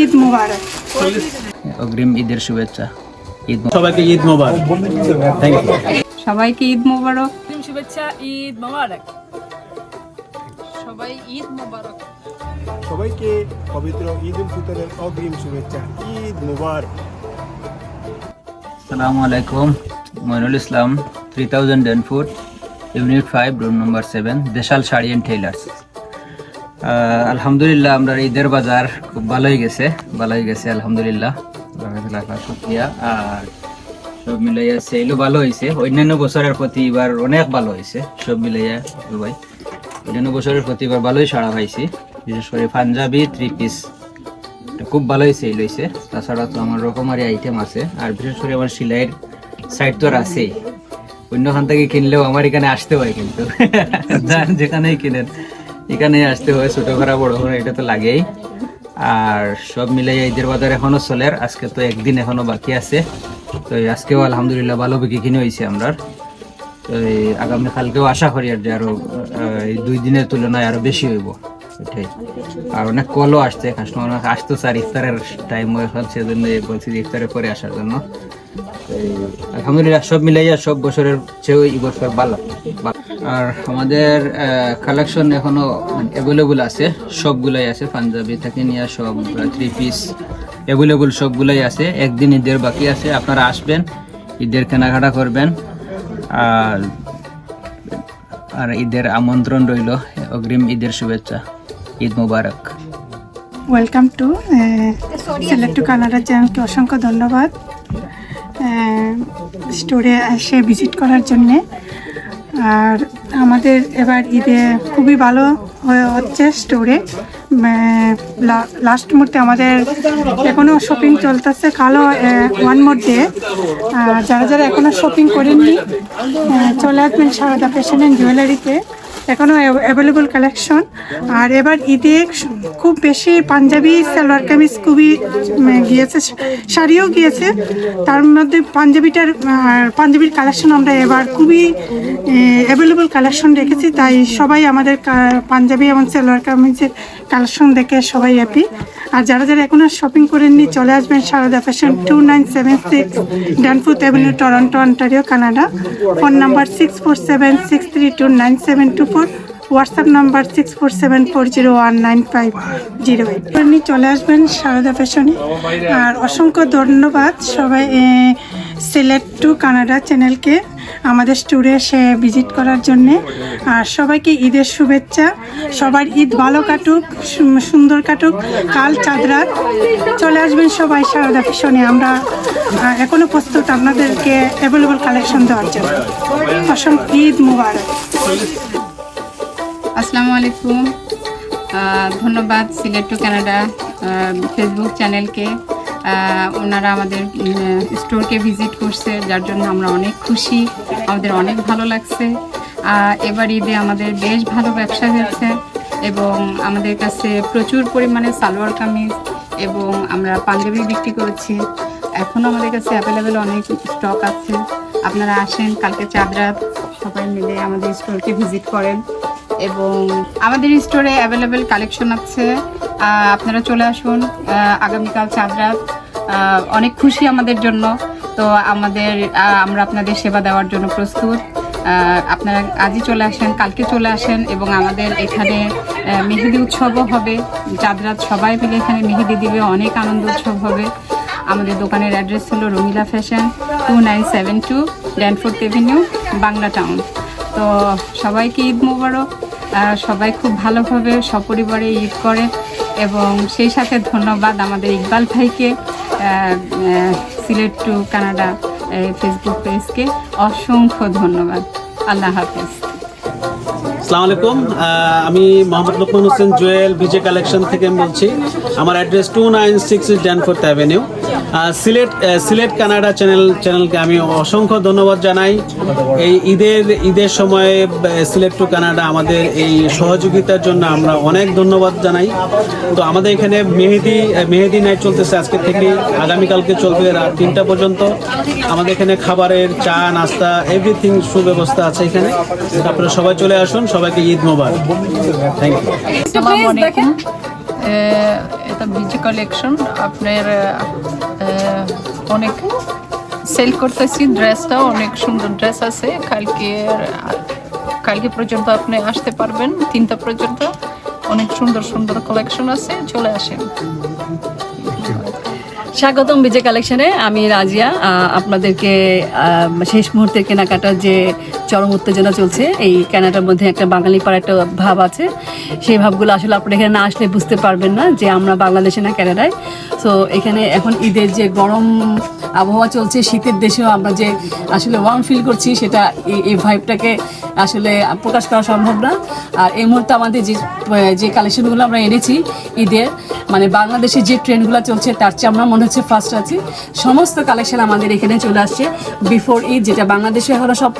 ঈদ মুবারক। অগ্রিম ঈদের শুভেচ্ছা। ঈদ সবাইকে ঈদ মোবারক। থ্যাংক ইউ সবাইকে ঈদ মুবারক। শুভেচ্ছা ঈদ মোবারক। সবাই ঈদ মোবারক। সবাইকে পবিত্র ঈদ উল ফিতরের অগ্রিম শুভেচ্ছা ঈদ মুবারক। আসসালামু আলাইকুম মইনুল ইসলাম থ্রি থাউজেন্ড এন্ড foot unit five room number seven Deshal sari and tailors আলহামদুলিল্লাহ, আমরা ঈদের বাজার খুব ভালোই গেছে ভালোই গেছে, আলহামদুলিল্লাহ। লাখ আর সব মিলাইয়া সেলও ভালো হয়েছে অন্যান্য বছরের প্রতি এবার অনেক ভালো হয়েছে সব মিলাইয়া ভাই অন্যান্য বছরের প্রতি এবার ভালোই সাড়া পাইছি। বিশেষ করে পাঞ্জাবি থ্রি পিস খুব ভালোই সেল হয়েছে তাছাড়া তো আমার রকমারি আইটেম আছে। আর বিশেষ করে আমার সেলাইয়ের সাইড তো আর আছেই। অন্যখান থেকে কিনলেও আমার এখানে আসতে হয় কিন্তু। যেখানেই কিনেন। এখানেই আসতে হয়, ছোট করা বড় করা এটা তো লাগেই। আর সব মিলাই ঈদের বাজার এখনও চলে আজকে তো একদিন এখনও বাকি আছে। তো আজকেও আলহামদুলিল্লাহ ভালো বিক্রি কিনে হয়েছে আমরা তো এই আগামী কালকেও আশা করি আর যে আরও এই দুই দিনের তুলনায় আরও বেশি হইব। এটাই। আর অনেক কলও আসছে কাস্টমার আসতো স্যার, ইফতারের টাইম এখন সেজন্য বলছি যে ইফতারের পরে আসার জন্য। আলহামদুলিল্লাহ সব মিলাইয়া সব বছরের চেয়েও এই বছর ভালো। আর আমাদের কালেকশন এখনও অ্যাভেলেবল আছে, সবগুলাই আছে, পাঞ্জাবি থেকে নিয়ে সব থ্রি পিস অ্যাভেলেবল সবগুলাই আছে, একদিন ঈদের বাকি আছে, আপনারা আসবেন, ঈদের কেনাকাটা করবেন, আর আর ঈদের আমন্ত্রণ রইল, অগ্রিম ঈদের শুভেচ্ছা, ঈদ মুবারক। Welcome to Select to Canada চ্যানেলকে অসংখ্য ধন্যবাদ। স্টোরে এসে ভিজিট করার জন্যে। আর আমাদের এবার ঈদে খুবই ভালো হচ্ছে স্টোরে লাস্ট মুহূর্তে আমাদের এখনও শপিং চলতেছে কালো ওয়ান মোর ডে যারা যারা এখনও শপিং করেননি চলে আসবেন সারদা ফ্যাশন অ্যান্ড জুয়েলারিতে এখনও অ্যাভেলেবল কালেকশন আর এবার ঈদে খুব বেশি পাঞ্জাবি, সালোয়ার কামিজ খুবই গিয়েছে শাড়িও গিয়েছে। তার মধ্যে পাঞ্জাবিটার পাঞ্জাবির কালেকশন আমরা এবার খুবই অ্যাভেলেবল কালেকশন রেখেছি তাই সবাই আমাদের পাঞ্জাবি এবং সালোয়ার কামিজের কালেকশন দেখে সবাই হ্যাপি আর যারা যারা এখনও শপিং করেননি, চলে আসবেন Sarada fashion two nine seven six Danforth avenue Toronto Ontario Canada phone number six four seven six three two nine seven two four WhatsApp number six four seven four zero one nine five zero eight আপনি চলে আসবেন সারদা ফ্যাশনে। আর অসংখ্য ধন্যবাদ সবাই select to Canada চ্যানেলকে আমাদের স্টোরে সে ভিজিট করার জন্যে। আর সবাইকে ঈদের শুভেচ্ছা। সবার ঈদ ভালো কাটুক সুন্দর কাটুক। কাল চাঁদরাত চলে আসবেন সবাই সারদা ফ্যাশনে। আমরা এখনও প্রস্তুত আপনাদেরকে অ্যাভেলেবল কালেকশন দেওয়ার জন্য। অসংখ্য ঈদ মুবারক। আসসালামু আলাইকুম। ধন্যবাদ সিলেট টু কানাডা ফেসবুক চ্যানেলকে ওনারা আমাদের স্টোরকে ভিজিট করছে, যার জন্য আমরা অনেক খুশি, আমাদের অনেক ভালো লাগছে। এবার ঈদে আমাদের বেশ ভালো ব্যবসা হয়েছে এবং আমাদের কাছে প্রচুর পরিমাণে সালোয়ার কামিজ এবং আমরা পাঞ্জাবি বিক্রি করেছি। এখনও আমাদের কাছে অ্যাভেলেবেল অনেক স্টক আছে। আপনারা আসেন, কালকে চাঁদরাত সবাই মিলে আমাদের স্টোরকে ভিজিট করেন। এবং আমাদের স্টোরে অ্যাভেলেবেল কালেকশন আছে। আপনারা চলে আসুন আগামীকাল চাঁদরাত অনেক খুশি আমাদের জন্য। তো আমাদের আমরা আপনাদের সেবা দেওয়ার জন্য প্রস্তুত। আপনারা আজই চলে আসেন, কালকে চলে আসেন এবং আমাদের এখানে মেহেদি উৎসবও হবে। চাঁদরাত সবাই মিলে এখানে মেহেদি দিবে, অনেক আনন্দ উৎসব হবে। আমাদের দোকানের অ্যাড্রেস হলো Ramila fashion two nine seven two Danforth avenue, Bangla town. তো সবাইকে ঈদ মোবারক। সবাই খুব ভালোভাবে সপরিবারে ঈদ করে এবং সেই সাথে ধন্যবাদ আমাদের ইকবাল ভাইকে সিলেট টু কানাডা ফেসবুক পেজকে অসংখ্য ধন্যবাদ। আল্লাহ হাফেজ। আসসালামু আলাইকুম। আমি মোহাম্মদ লোকমান হোসেন জুয়েল, বিজে কালেকশন থেকে বলছি। আমার address two nine six Danforth avenue Sylhet Sylhet Canada channel চ্যানেলকে আমি অসংখ্য ধন্যবাদ জানাই। এই ঈদের ঈদের সময়ে সিলেট টু কানাডা আমাদের এই সহযোগিতার জন্য আমরা অনেক ধন্যবাদ জানাই। তো আমাদের এখানে মেহেদি মেহেদি নাইট চলতেছে আজকে থেকে আগামীকালকে চলবে রাত তিনটা পর্যন্ত। আমাদের এখানে খাবারের চা নাস্তা এভরিথিং সুব্যবস্থা আছে এখানে। আপনারা সবাই চলে আসুন। সবাইকে ঈদ মোবারক। থ্যাংক ইউ এটা বিজি কালেকশন আপনার অনেক সেল করতেছি। ড্রেসটাও অনেক সুন্দর ড্রেস আছে। কালকে কালকে পর্যন্ত আপনি আসতে পারবেন। তিনটা পর্যন্ত অনেক সুন্দর সুন্দর কালেকশন আছে। চলে আসেন। স্বাগতম বিজে কালেকশনে। আমি রাজিয়া আপনাদেরকে শেষ মুহূর্তের কেনাকাটার যে চরম উত্তেজনা চলছে, এই কেনাটার মধ্যে একটা বাঙালি পাড়া একটা ভাব আছে। সেই ভাবগুলো আসলে আপনারা এখানে না আসলে বুঝতে পারবেন না যে আমরা বাংলাদেশে না, ক্যানাডায়। সো এখানে এখন ঈদের যে গরম আবহাওয়া চলছে, শীতের দেশেও আমরা যে আসলে ওয়ার্ম ফিল করছি, সেটা এই- ভাইবটাকে আসলে প্রকাশ করা সম্ভব না। আর এই মুহূর্তে আমাদের যে যে কালেকশনগুলো আমরা এনেছি ঈদের মানে বাংলাদেশে যে ট্রেনগুলো চলছে, তার চেয়ে আমরা মনে হচ্ছে ফার্স্ট আছি। সমস্ত কালেকশন আমাদের এখানে চলে আসছে। বিফোর ঈদ যেটা বাংলাদেশে এখনও সব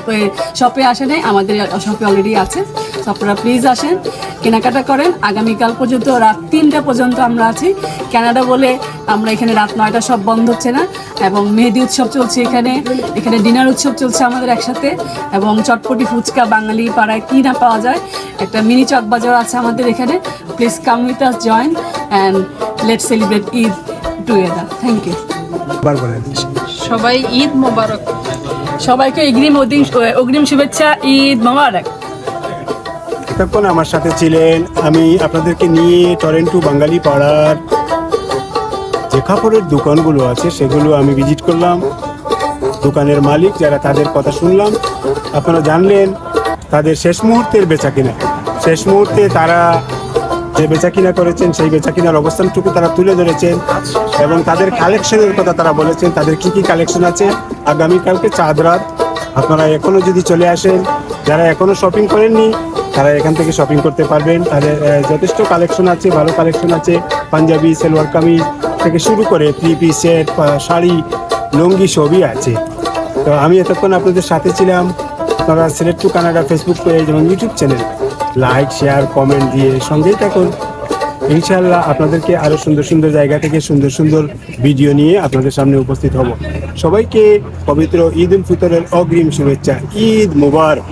শপে আসে নাই, আমাদের শপে অলরেডি আছে। তো আপনারা প্লিজ আসেন, কেনাকাটা করেন। আগামীকাল পর্যন্ত রাত তিনটা পর্যন্ত আমরা আছি। কানাডা বলে আমরা এখানে রাত নয়টা সব বন্ধ হচ্ছে না এবং মেহেদি উৎসব চলছে এখানে এখানে ডিনার উৎসব চলছে আমাদের একসাথে এবং চটপটি ফুচকা বাঙালি পাড়ায় কী না পাওয়া যায় একটা মিনি চক বাজার আছে আমাদের এখানে please come with us join and let celebrate Eid together thank you সবাই ঈদ মোবারক। সবাইকে অগ্রিম অগ্রিম অগ্রিম শুভেচ্ছা ঈদ মোবারক। এতক্ষণ আমার সাথে ছিলেন আমি আপনাদেরকে নিয়ে টরেন্টু বাঙালি পাড়ার কাপড়ের দোকানগুলো আছে, সেগুলো আমি ভিজিট করলাম। দোকানের মালিক যারা তাদের কথা শুনলাম, আপনারা জানলেন তাদের শেষ মুহূর্তের বেচা কিনা। শেষ মুহূর্তে তারা যে বেচা কিনা করেছেন, সেই বেচা কিনার অবস্থানটুকু তারা তুলে ধরেছেন এবং তাদের কালেকশনের কথা তারা বলেছেন, তাদের কি কি কালেকশন আছে। আগামীকালকে চাঁদ রাত, আপনারা এখনও যদি চলে আসেন, যারা এখনও শপিং করেননি, তারা এখান থেকে শপিং করতে পারবেন। তাদের যথেষ্ট কালেকশন আছে, ভালো কালেকশন আছে। পাঞ্জাবি সেলওয়ার কামিজ থেকে শুরু করে three piece set sari, lungi সবই আছে। তো আমি এতক্ষণ আপনাদের সাথে ছিলাম। আপনারা Select to Canada Facebook page এবং YouTube channel like share comment দিয়ে সঙ্গেই থাকুন। ইনশাআল্লাহ আপনাদেরকে আরও সুন্দর সুন্দর জায়গা থেকে সুন্দর সুন্দর ভিডিও নিয়ে আপনাদের সামনে উপস্থিত হব। সবাইকে পবিত্র ঈদ উল ফিতরের অগ্রিম শুভেচ্ছা। ঈদ মুবারক।